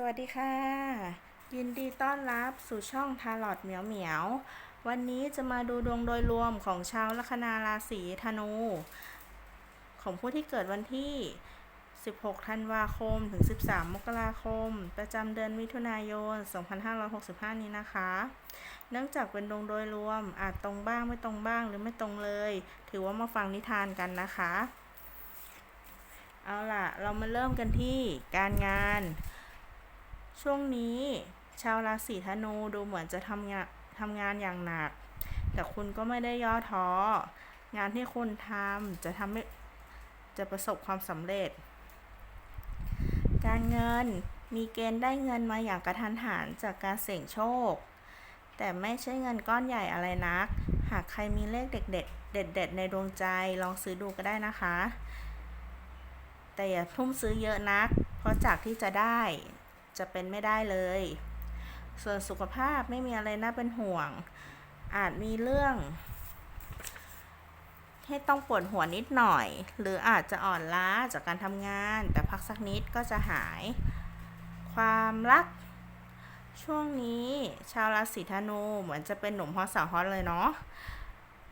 สวัสดีค่ะ ยินดีต้อนรับสู่ช่องทาร์ลอตเหมียวเหมียว วันนี้จะมาดูดวงโดยรวมของชาวลัคนาราศีธนู ของผู้ที่เกิดวันที่ 16 ธันวาคม ถึง 13 มกราคม ประจำเดือนมิถุนายน 2565 นี้นะคะ เนื่องจากเป็นดวงโดยรวมอาจตรงบ้างไม่ตรงบ้างหรือไม่ตรงเลย ถือว่ามาฟังนิทานกันนะคะ เอาล่ะ เรามาเริ่มกันที่การงาน ช่วงนี้ชาวราศีธนูดูเหมือนจะทำงานทำงานอย่างหนัก แต่คุณก็ไม่ได้ย่อท้อ งานที่คุณทำจะทำให้จะประสบความสำเร็จ การเงินมีเกณฑ์ได้เงินมาอย่างกระทันหันจากการเสี่ยงโชค แต่ไม่ใช่เงินก้อนใหญ่อะไรนัก หากใครมีเลขเด็ดเด็ดเด็ดเด็ดในดวงใจลองซื้อดูก็ได้นะคะ แต่อย่าทุ่มซื้อเยอะนัก เพราะจากที่จะได้ จะเป็นไม่ได้เลย ส่วนสุขภาพไม่มีอะไรน่าเป็นห่วง อาจมีเรื่อง ให้ต้องปวดหัวนิดหน่อย หรืออาจจะอ่อนล้าจากการทำงาน แต่พักสักนิดก็จะหาย ความรัก ช่วงนี้ชาวราศีธนูเหมือนจะเป็นหนุ่มฮอตสาวฮอตเลยเนาะ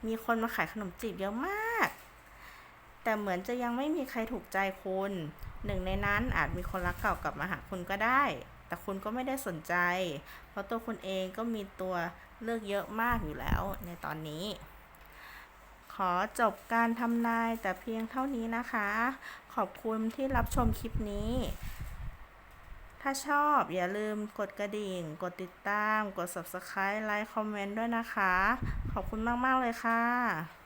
มีคนมาขายขนมจีบเยอะมาก แต่เหมือนจะยังไม่มีใครถูกใจคุณ หนึ่งในนั้นอาจมีคนรักเก่ากลับมาหาคุณก็ได้ แต่คุณก็ไม่ได้สนใจ เพราะตัวคุณเองก็มีตัวเลือกเยอะมากอยู่แล้วในตอนนี้ ขอจบการทำนายแต่เพียงเท่านี้นะคะ ขอบคุณที่รับชมคลิปนี้ถ้าชอบอย่าลืมกดกระดิ่ง กดติดตาม กด subscribe ไลค์ คอมเมนต์ด้วยนะคะ ขอบคุณมาก ๆ เลยค่ะ